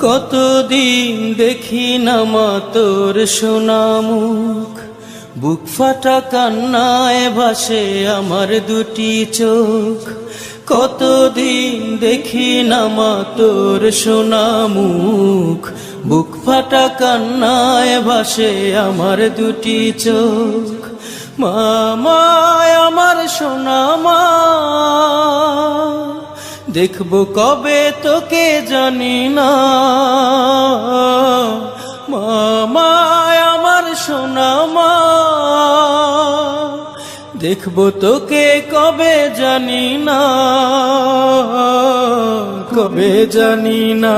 কতদিন দেখি না মা তোর সোনামুখ। বুক ফাটা কান্নায় ভাসে আমার দুটি চোখ। কতদিন দেখি না মা তোর সোনামুখ। বুক ফাটা কান্নায় ভাসে আমার দুটি চোখ। মামায় আমার সোনামা, দেখব কবে তোকে জানি না। মামায় আমার সোনা মা দেখব তোকে কবে জানি না। কবে জানি না,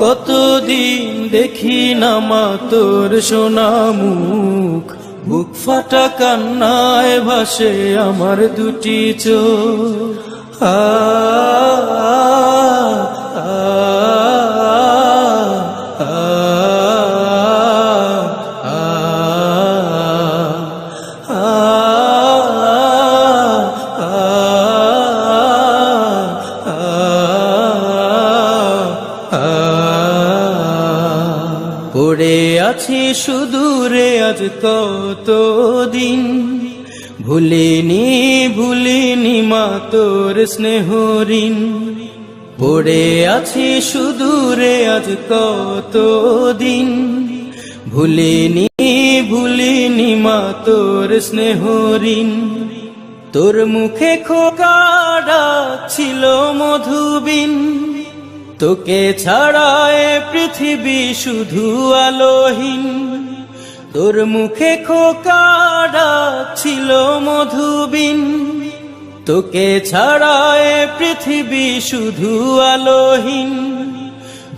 কতদিন দেখি না মা তোর সোনা মুখ বুক ফাটা কান্নায় ভাসে আমার দুটি চোখ। আ পড়ে আছি সুদূরে আজ কতদিন? ভুলিনি ভুলিনি মা তোর স্নেহরিন পড়ে আছি সুদূরে আজ কতদিন? ভুলিনি ভুলিনি মা তোর স্নেহরিন তোর মুখে খোকা ছিল মধুবিন। তোকে ছাড়ায় পৃথিবী শুধু আলোহীন। তোর মুখে খোকা ছিল মধুবিন। তোকে ছাড়ায় পৃথিবী শুধু আলোহীন।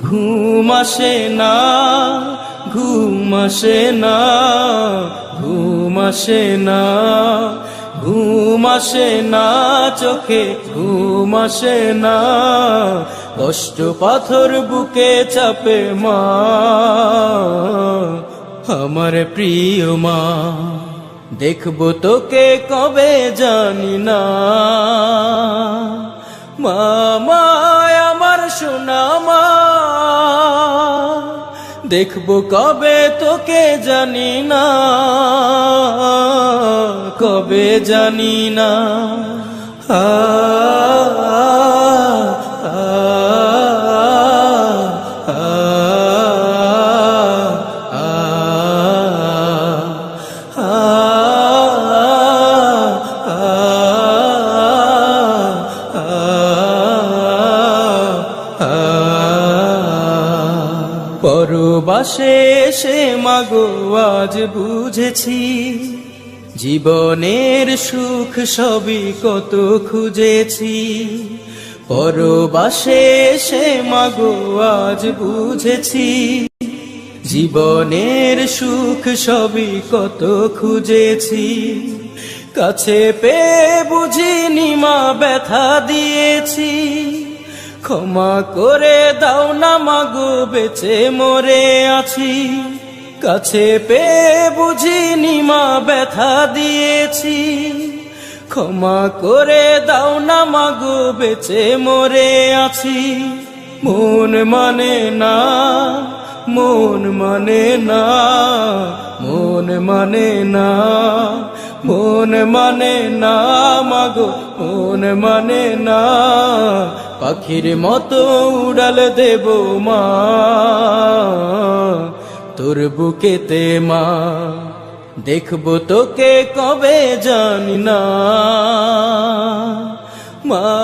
ঘুম আসে না, ঘুম আসে না, ঘুম আসে না। আসে না চোখে, ঘুম আসে না। কষ্ট পাথর বুকে চাপে মা। আমার প্রিয় মা, দেখব তোকে কবে জানি না। মামা আমার সোনা, মা দেখব কবে তোকে জানি না কবে জানি না। আ পরবাসে এসে মাগো, আজ বুঝেছি জীবনের সুখ সবই কত খুঁজেছি। পরবাসে এসে মাগো, আজ বুঝেছি জীবনের সুখ সবই কত খুঁজেছি। কাছে পেয়ে বুঝিনি মা, ব্যথা দিয়েছি। ক্ষমা করে দাও না মাগো, বেঁচে মরে আছি। কাছে পেয়ে বুঝিনি মা, ব্যথা দিয়েছি। ক্ষমা করে দাও না মাগো, বেঁচে মরে আছি। মন মানে না, মন মানে না, মন মানে না, মন মানে না মাগো, মন মানে না পাখির মতো উড়াল দেব মা। তোর বুকেতে মা দেখব তোকে কবে জানি না। মা